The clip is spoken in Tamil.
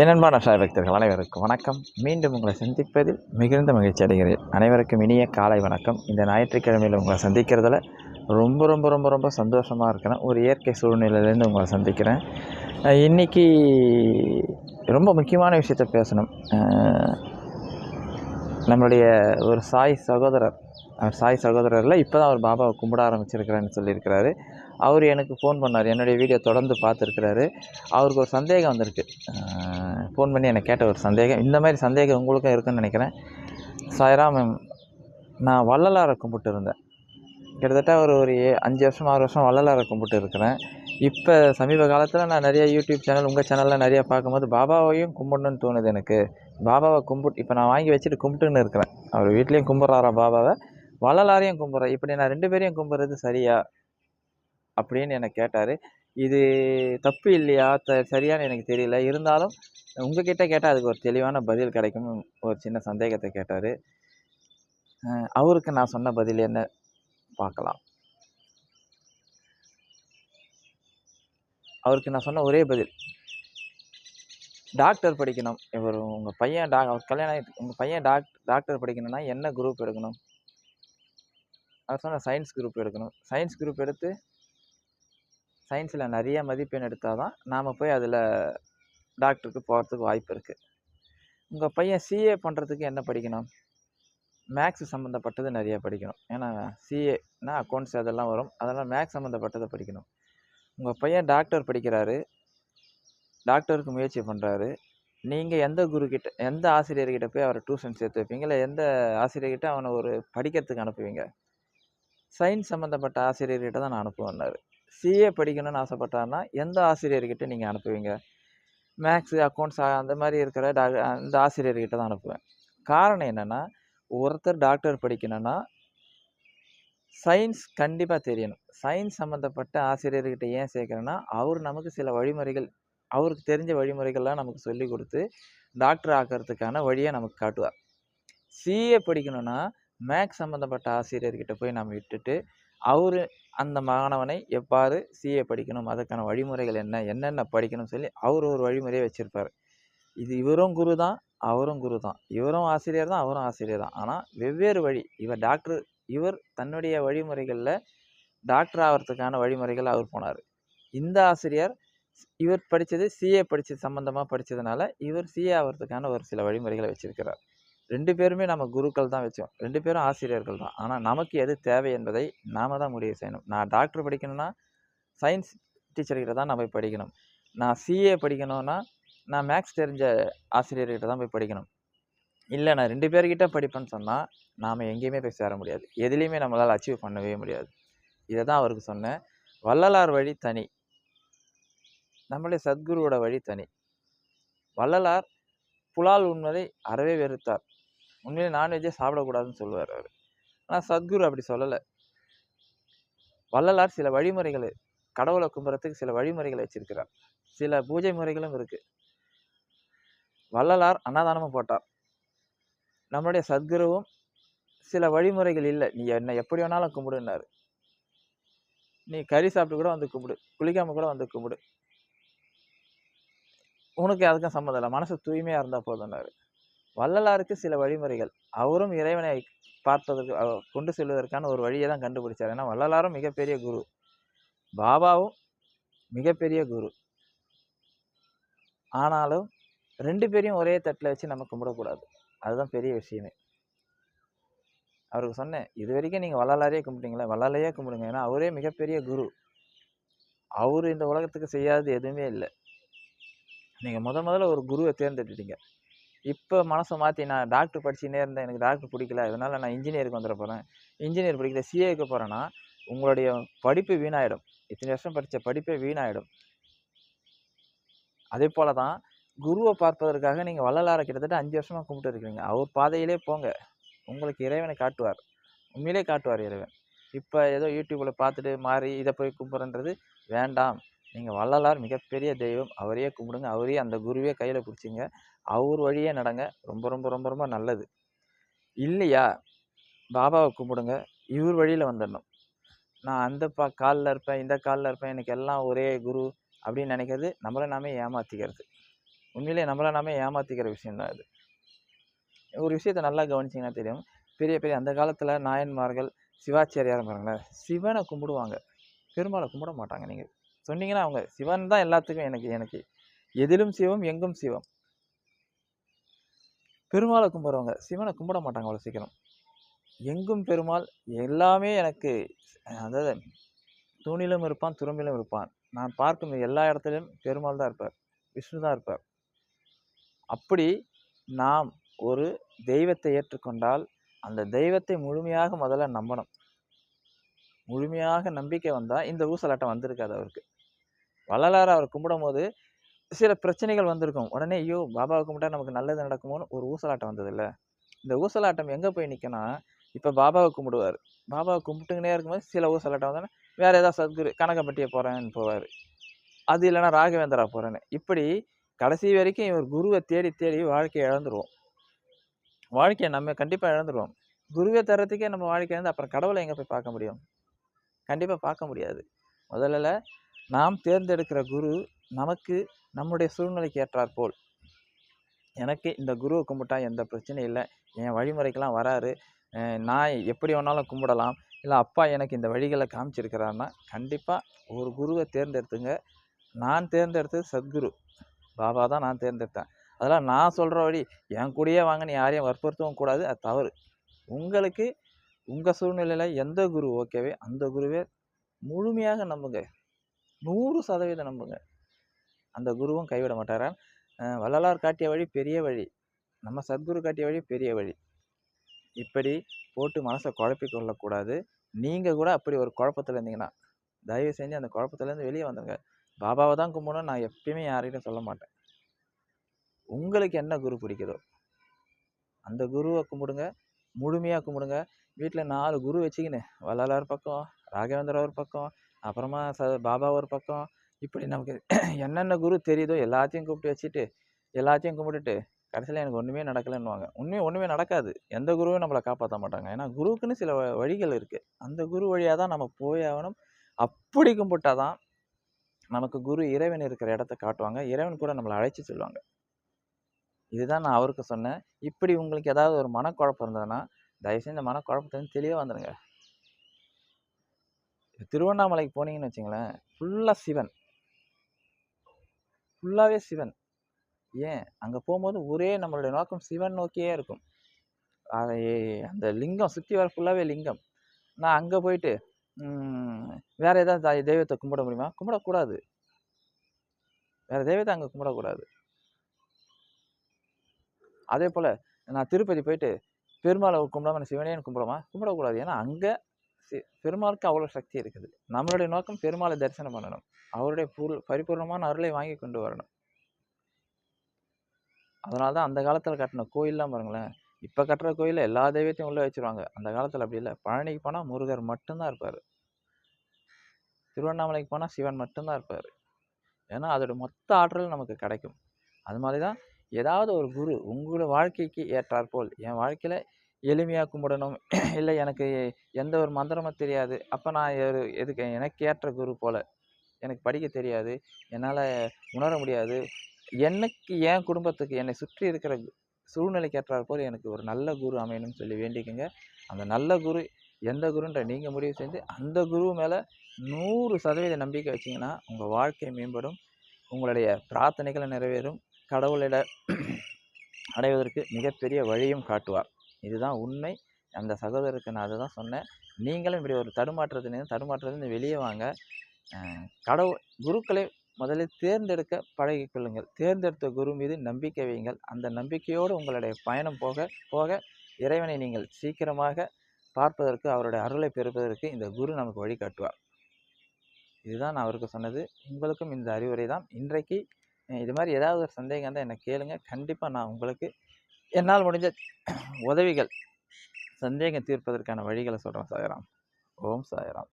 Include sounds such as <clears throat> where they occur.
என் அன்பான சாய் பக்தர்கள் அனைவருக்கும் வணக்கம். மீண்டும் உங்களை சந்திப்பதில் மிகுந்த மகிழ்ச்சி அடைகிறேன். அனைவருக்கும் இனிய காலை வணக்கம். இந்த ஞாயிற்றுக்கிழமையில் உங்களை சந்திக்கிறதுல ரொம்ப ரொம்ப ரொம்ப ரொம்ப சந்தோஷமாக இருக்கிறேன். ஒரு இயற்கை சூழ்நிலையிலேருந்து உங்களை சந்திக்கிறேன். இன்றைக்கி இன்னைக்கு ரொம்ப முக்கியமான விஷயத்த பேசணும். நம்மளுடைய ஒரு சாய் சகோதரர் அவர் சாய் சகோதரரில் இப்போ தான் அவர் பாபாவை கும்பிட ஆரம்பிச்சிருக்கிறேன்னு சொல்லியிருக்கிறாரு. அவர் எனக்கு ஃபோன் பண்ணார். என்னுடைய வீடியோ தொடர்ந்து பார்த்துருக்கிறாரு. அவருக்கு ஒரு சந்தேகம் வந்திருக்கு. ஃபோன் பண்ணி எனக்கு கேட்ட ஒரு சந்தேகம். இந்த மாதிரி சந்தேகம் உங்களுக்கும் இருக்குன்னு நினைக்கிறேன். சாய்ராம் நான் வள்ளலாரை கும்பிட்டு இருந்தேன் கிட்டத்தட்ட ஒரு ஒரு அஞ்சு வருஷம் ஆறு வருஷம் வள்ளலாரை கும்பிட்டு இருக்கிறேன் இப்போ சமீப காலத்தில் நான் நிறைய யூடியூப் சேனல் உங்கள் சேனலில் நிறைய பார்க்கும்போது பாபாவையும் கும்பிடணும்னு தோணுது எனக்கு. பாபாவை கும்பிட்டு இப்போ நான் வாங்கி வச்சுட்டு கும்பிட்டுன்னு இருக்கிறேன். அவர் வீட்லேயும் கும்பிட்றாரா பாபாவை? வள்ளலாரையும் கும்பிட்றேன். இப்படி நான் ரெண்டு பேரையும் கும்பிட்றது சரியா? அப்படின்னு என்னை கேட்டார். இது தப்பு இல்லையா? த சரியான்னு எனக்கு தெரியல. இருந்தாலும் உங்ககிட்ட கேட்டால் அதுக்கு ஒரு தெளிவான பதில் கிடைக்கும்னு ஒரு சின்ன சந்தேகத்தை கேட்டார். அவருக்கு நான் சொன்ன பதில் என்ன? பார்க்கலாம். அவருக்கு நான் சொன்ன ஒரே பதில். டாக்டர் படிக்கணும். இவர் உங்கள் பையன் டா அவர் கல்யாணம் ஆகி உங்கள் பையன் டாக் டாக்டர் படிக்கணும்னா என்ன குரூப் எடுக்கணும்? அவர் சொன்ன சயின்ஸ் குரூப் எடுக்கணும். சயின்ஸ் குரூப் எடுத்து சயின்ஸில் நிறைய மதிப்பெண் எடுத்தால் தான் நாம் போய் அதில் டாக்டருக்கு போகிறதுக்கு வாய்ப்பு இருக்குது உங்கள் பையன் சிஏ பண்ணுறதுக்கு என்ன படிக்கணும்? மேக்ஸ் சம்மந்தப்பட்டது நிறைய படிக்கணும். ஏன்னா சிஏனா அக்கௌண்ட்ஸ் அதெல்லாம் வரும். அதெல்லாம் மேக்ஸ் சம்மந்தப்பட்டதை படிக்கணும். உங்கள் பையன் டாக்டர் படிக்கிறாரு. டாக்டருக்கு முயற்சி பண்ணுறாரு நீங்கள் எந்த குரு எந்த ஆசிரியர்கிட்ட போய் அவரை டியூஷன் சேர்த்து வைப்பீங்க? இல்லை எந்த ஆசிரியர்கிட்ட அவனை ஒரு படிக்கிறதுக்கு அனுப்புவீங்க? சயின்ஸ் சம்மந்தப்பட்ட ஆசிரியர்கிட்ட தான் நான் அனுப்புவேன்னாரு. சிஏ படிக்கணும்னு ஆசைப்பட்டாருன்னா எந்த ஆசிரியர்கிட்ட நீங்கள் அனுப்புவீங்க? மேக்ஸு அக்கௌண்ட்ஸ் அந்த மாதிரி இருக்கிற டா அந்த ஆசிரியர்கிட்ட தான் அனுப்புவேன். காரணம் என்னென்னா ஒருத்தர் டாக்டர் படிக்கணும்னா சயின்ஸ் கண்டிப்பாக தெரியணும். சயின்ஸ் சம்மந்தப்பட்ட ஆசிரியர்கிட்ட ஏன் சேர்க்குறேன்னா அவர் நமக்கு சில வழிமுறைகள் அவருக்கு தெரிஞ்ச வழிமுறைகள்லாம் நமக்கு சொல்லி கொடுத்து டாக்டர் ஆக்கிறதுக்கான வழியை நமக்கு காட்டுவார். சிஏ படிக்கணும்னா மேக்ஸ் சம்மந்தப்பட்ட ஆசிரியர்கிட்ட போய் நம்ம விட்டுட்டு அவர் அந்த மாணவனை எவ்வாறு சிஏ படிக்கணும்? அதற்கான வழிமுறைகள் என்ன? என்னென்ன படிக்கணும்னு சொல்லி அவர் ஒரு வழிமுறையை வச்சுருப்பார். இது இவரும் குரு தான் அவரும் குரு தான். இவரும் ஆசிரியர் தான் அவரும் ஆசிரியர் தான். ஆனால் வெவ்வேறு வழி இவர் டாக்டர் இவர் தன்னுடைய வழிமுறைகளில் டாக்டர் ஆகிறதுக்கான வழிமுறைகள் அவர் போனார். இந்த ஆசிரியர் இவர் படித்தது சிஏ படித்தது சம்மந்தமாக படித்ததுனால இவர் சிஏ ஆகிறதுக்கான ஒரு சில வழிமுறைகளை வச்சுருக்கிறார். ரெண்டு பேருமே நம்ம குருக்கள் தான் வச்சோம் ரெண்டு பேரும் ஆசிரியர்கள் தான். ஆனால் நமக்கு எது தேவை என்பதை நாம தான் முடிவு செய்யணும். நான் டாக்டர் படிக்கணும்னா சயின்ஸ் டீச்சர்கிட்ட தான் நான் போய் படிக்கணும். நான் சிஏ படிக்கணும்னா நான் மேக்ஸ் தெரிஞ்ச ஆசிரியர்கிட்ட தான் போய் படிக்கணும். இல்லை நான் ரெண்டு பேர்கிட்ட படிப்பேன்னு சொன்னால் நாம் எங்கேயுமே போய் சேர முடியாது. எதுலேயுமே நம்மளால் அச்சீவ் பண்ணவே முடியாது. இதை தான் அவருக்கு சொன்னேன். வள்ளலார் வழி தனி. நம்மளுடைய சத்குருவோட வழி தனி. வள்ளலார் புலால் உண்மதை அறவே வெறுத்தார். உண்மையிலே நான்வெஜ்ஜே சாப்பிடக்கூடாதுன்னு சொல்லுவார் அவர். ஆனால் சத்குரு அப்படி சொல்லலை. வள்ளலார் சில வழிமுறைகள் கடவுளை கும்புறத்துக்கு சில வழிமுறைகளை வச்சிருக்கிறார். சில பூஜை முறைகளும் இருக்குது வள்ளலார் அன்னதானமும் போட்டார். நம்மளுடைய சத்குருவும் சில வழிமுறைகள் இல்லை. நீ என்ன எப்படி வேணாலும் கும்பிடுன்னாரு. நீ கறி சாப்பிட்டு கூட வந்து கும்பிடு. குளிக்காமல் கூட வந்து கும்பிடு. உனக்கு அதுக்கும் சம்மந்தம் இல்லை. மனசு தூய்மையாக இருந்தால் போதும்னாரு. வள்ளலாருக்கு சில வழிமுறைகள். அவரும் இறைவனை பார்ப்பதற்கு அவ- கொண்டு செல்வதற்கான ஒரு வழியை தான் கண்டுபிடிச்சார். ஏன்னா வள்ளலாரும் மிகப்பெரிய குரு. பாபாவும் மிகப்பெரிய குரு. ஆனாலும் ரெண்டு பேரையும் ஒரே தட்டில் வச்சு நம்ம கும்பிடக்கூடாது. அதுதான் பெரிய விஷயமே. அவருக்கு சொன்னேன் இது வரைக்கும் நீங்கள் வள்ளலாரையே கும்பிட்டீங்களே? வள்ளலையே கும்பிடுங்க. ஏன்னா அவரே மிகப்பெரிய குரு. அவர் இந்த உலகத்துக்கு செய்யாதது எதுவுமே இல்லை. நீங்கள் முத முதல்ல ஒரு குருவை தேர்ந்தெடுத்துட்டீங்க இப்போ மனசை மாற்றி நான் டாக்டர் படிச்சுனே இருந்தேன். எனக்கு டாக்டர் பிடிக்கல. அதனால் நான் இன்ஜினியருக்கு வந்துட போகிறேன் இன்ஜினியர் படிக்கல. சிஏக்கு போகிறேன்னா உங்களுடைய படிப்பு வீணாயிடும். இத்தனை வருஷம் படித்த படிப்பே வீணாயிடும். அதே போல தான் குருவை பார்ப்பதற்காக நீங்கள் வள்ளலாரை கிட்டத்தட்ட அஞ்சு வருஷமாக கும்பிட்டு இருக்கிறீங்க. அவர் பாதையிலே போங்க. உங்களுக்கு இறைவனை காட்டுவார். உண்மையிலே காட்டுவார் இறைவன். இப்போ ஏதோ யூடியூப்பில் பார்த்துட்டு மாறி இதை போய் கும்பிட்றன்றது வேண்டாம். நீங்கள் வள்ளலார் மிகப்பெரிய தெய்வம். அவரையே கும்பிடுங்க. அவரையே அந்த குருவே கையில் பிடிச்சிங்க. அவர் வழியே நடங்க. ரொம்ப ரொம்ப ரொம்ப ரொம்ப நல்லது. இல்லையா? பாபாவை கும்பிடுங்க இவர் வழியில் வந்துடணும். நான் அந்த பா காலில் இருப்பேன் இந்த காலில் இருப்பேன். எனக்கு எல்லாம் ஒரே குரு அப்படின்னு நினைக்கிறது நம்மளை நாமே ஏமாற்றிக்கிறது உண்மையிலே நம்மளை நாமே ஏமாற்றிக்கிற விஷயந்தான் அது. ஒரு விஷயத்தை நல்லா கவனிச்சிங்கன்னா தெரியும். பெரிய பெரிய அந்த காலத்தில் நாயன்மார்கள் சிவாச்சாரியார் பாருங்களேன் சிவனை கும்பிடுவாங்க. பெருமாளை கும்பிட மாட்டாங்க நீங்கள் சொன்னீங்கன்னா அவங்க சிவன் தான் எல்லாத்துக்கும் எனக்கு எனக்கு எதிலும் சிவம் எங்கும் சிவம். பெருமாளை கும்பிட்றவங்க சிவனை கும்பிட மாட்டாங்க அவ்வளோ சீக்கிரம். எங்கும் பெருமாள் எல்லாமே எனக்கு அதாவது தூணிலும் இருப்பான் துரும்பிலும் இருப்பான். நான் பார்க்கும் எல்லா இடத்துலையும் பெருமாள் தான் இருப்பார் விஷ்ணு தான் இருப்பார். அப்படி நாம் ஒரு தெய்வத்தை ஏற்றுக்கொண்டால் அந்த தெய்வத்தை முழுமையாக முதல்ல நம்பணும். முழுமையாக நம்பிக்கை வந்தால் இந்த ஊசலாட்டம் வந்திருக்காது அவருக்கு. வள்ளலார் அவர் கும்பிடும் போது சில பிரச்சனைகள் வந்திருக்கும். உடனே ஐயோ பாபாவை கும்பிட்டா நமக்கு நல்லது நடக்குமோன்னு ஒரு ஊசலாட்டம் வந்தது இல்லை இந்த ஊசலாட்டம் எங்கே போய் நிற்கனா இப்போ பாபாவை கும்பிடுவார். பாபாவை கும்பிட்டுங்கனே இருக்கும்போது சில ஊசலாட்டம் வந்தோன்னே வேறு ஏதாவது சத்குரு கனகப்பட்டியை போகிறேன்னு போவார். அது இல்லைன்னா ராகவேந்திரா போகிறேன்னு இப்படி கடைசி வரைக்கும் இவர் குருவை தேடி தேடி வாழ்க்கையை இழந்துருவோம். வாழ்க்கையை நம்ம கண்டிப்பாக இழந்துருவோம். குருவை தரத்துக்கே நம்ம வாழ்க்கை இழந்து அப்புறம் கடவுளை எங்கே போய் பார்க்க முடியும்? கண்டிப்பாக பார்க்க முடியாது. முதல்ல நாம் தேர்ந்தெடுக்கிற குரு நமக்கு நம்முடைய சூழ்நிலைக்கு ஏற்றாற்போல் எனக்கு இந்த குருவை கும்பிட்டா எந்த பிரச்சனையும் இல்லை. என் வழிமுறைக்கெல்லாம் வராரு. நான் எப்படி வேணாலும் கும்பிடலாம். இல்லை அப்பா எனக்கு இந்த வழிகளை காமிச்சிருக்கிறாருன்னா கண்டிப்பாக ஒரு குருவை தேர்ந்தெடுத்துங்க. நான் தேர்ந்தெடுத்தது சத்குரு. பாபா தான் நான் தேர்ந்தெடுத்தேன். அதெல்லாம் நான் சொல்கிற வழி என் கூடயே வாங்கன்னு யாரையும் வற்புறுத்தவும் கூடாது. அது தவறு. உங்களுக்கு உங்கள் சூழ்நிலையில் எந்த குரு ஓகேவே அந்த குருவே முழுமையாக நம்புங்க. நூறு சதவீதம் நம்புங்க. அந்த குருவும் கைவிட மாட்டாரா வள்ளலார் காட்டிய வழி பெரிய வழி. நம்ம சத்குரு காட்டிய வழி பெரிய வழி. இப்படி போட்டு மனசை குழப்பி கொள்ளக்கூடாது. நீங்கள் கூட அப்படி ஒரு குழப்பத்தில் இருந்தீங்கன்னா தயவு செஞ்சு அந்த குழப்பத்துலேருந்து வெளியே வந்துடுங்க பாபாவை தான் கும்பிடணும் நான் எப்பயுமே யார்கிட்டையும் சொல்ல மாட்டேன். உங்களுக்கு என்ன குரு பிடிக்குதோ அந்த குருவை கும்பிடுங்க. முழுமையாக கும்பிடுங்க. வீட்டில் நாலு குரு வச்சுக்கின்னு வள்ளலார் பக்கம் ராகவேந்திரா ஒரு பக்கம் அப்புறமா ச பாபா ஒரு பக்கம் இப்படி நமக்கு <clears throat> என்னென்ன குரு தெரியுதோ எல்லாத்தையும் கூப்பிட்டு வச்சுட்டு எல்லாத்தையும் கும்பிட்டுட்டு கடைசியில் எனக்கு ஒன்றுமே நடக்கலைன்னுவாங்க. உண்மையே ஒன்றுமே நடக்காது. எந்த குருவும் நம்மளை காப்பாற்ற மாட்டாங்க. ஏன்னா குருவுக்குன்னு சில வழிகள் இருக்குது அந்த குரு வழியாக தான் நம்ம போய் ஆகணும். அப்படி கும்பிட்டா தான் நமக்கு குரு இறைவன் இருக்கிற இடத்த காட்டுவாங்க. இறைவன் கூட நம்மளை அழைச்சி சொல்லுவாங்க. இதுதான் நான் அவருக்கு சொன்னேன். இப்படி உங்களுக்கு ஏதாவது ஒரு மனக்குழப்பம் இருந்ததுன்னா தயவுசெய்து இந்த மனக்குழப்பத்துலேருந்து தெளிவாக வந்துடுங்க திருவண்ணாமலைக்கு போனீங்கன்னு வச்சுங்களேன் ஃபுல்லாக சிவன். ஃபுல்லாகவே சிவன். ஏன்? அங்கே போகும்போது ஒரே நம்மளுடைய நோக்கம் சிவன் நோக்கியே இருக்கும். அதை அந்த லிங்கம் சுற்றி வர ஃபுல்லாகவே லிங்கம். நான் அங்கே போயிட்டு வேற ஏதாவது தெய்வத்தை கும்பிட முடியுமா? கும்பிடக்கூடாது. வேற தெய்வத்தை அங்கே கும்பிடக்கூடாது. அதே போல் நான் திருப்பதி போயிட்டு பெருமாளை கும்பிடாம சிவனேன்னு கும்பிடுமா கும்பிடக்கூடாது. ஏன்னா அங்கே பெருமாளுக்கு அவ்வளோ சக்தி இருக்குது. நம்மளுடைய நோக்கம் பெருமாளை தரிசனம் பண்ணணும். அவருடைய பொருள் பரிபூர்ணமான அருளை வாங்கி கொண்டு வரணும். அதனால தான் அந்த காலத்தில் கட்டின கோயிலெலாம் பாருங்களேன். இப்போ கட்டுற கோயிலில் எல்லா தெய்வத்தையும் உள்ளே வச்சுருவாங்க. அந்த காலத்தில் அப்படி இல்லை. பழனிக்கு போனால் முருகர் மட்டும்தான் இருப்பார். திருவண்ணாமலைக்கு போனால் சிவன் மட்டும்தான் இருப்பார். ஏன்னா அதோட மொத்த ஆற்றல் நமக்கு கிடைக்கும். அது மாதிரி தான் ஏதாவது ஒரு குரு உங்களோட வாழ்க்கைக்கு ஏற்றாற்போல் என் வாழ்க்கையில் எளிமையாக கும்பிடணும். <clears throat> இல்லை எனக்கு எந்த ஒரு மந்திரமும் தெரியாது. அப்போ நான் எதுக்கு எனக்கு ஏற்ற குரு போல். எனக்கு படிக்க தெரியாது. என்னால் உணர முடியாது. எனக்கு என் குடும்பத்துக்கு என்னை சுற்றி இருக்கிற சூழ்நிலைக்கு ஏற்றாற் போல் எனக்கு ஒரு நல்ல குரு அமையணும்னு சொல்லி வேண்டிக்கோங்க. அந்த நல்ல குரு எந்த குருன்ற நீங்கள் முடிவு செஞ்சு அந்த குரு மேலே நூறு சதவீத நம்பிக்கை வச்சிங்கன்னா உங்கள் வாழ்க்கை மேம்படும். உங்களுடைய பிரார்த்தனைகளை நிறைவேறும். கடவுளிட <clears throat> அடைவதற்கு மிகப்பெரிய வழியும் காட்டுவார். இதுதான் உண்மை. அந்த சகோதரருக்கு நான் அதை தான் சொன்னேன். நீங்களும் இப்படி ஒரு தடுமாற்றத்திலேருந்து தடுமாற்றத்துலேருந்து வெளியே வாங்க. கடவுள் குருக்களை முதலில் தேர்ந்தெடுக்க பழகிக்கொள்ளுங்கள் தேர்ந்தெடுத்த குரு மீது நம்பிக்கை வையுங்கள். அந்த நம்பிக்கையோடு உங்களுடைய பயணம் போக போக இறைவனை நீங்கள் சீக்கிரமாக பார்ப்பதற்கு அவருடைய அருளை பெறுவதற்கு இந்த குரு நமக்கு வழிகாட்டுவார் இதுதான் நான் அவருக்கு சொன்னது. உங்களுக்கும் இந்த அறிவுரை தான் இன்றைக்கு இது மாதிரி ஏதாவது ஒரு சந்தேகம் தான் என்னை கேளுங்க. கண்டிப்பாக நான் உங்களுக்கு என்னால் முடிஞ்ச உதவிகள் சந்தேகம் தீர்ப்பதற்கான வழிகளை சொல்கிறேன் சாயராம். ஓம் சாயராம்.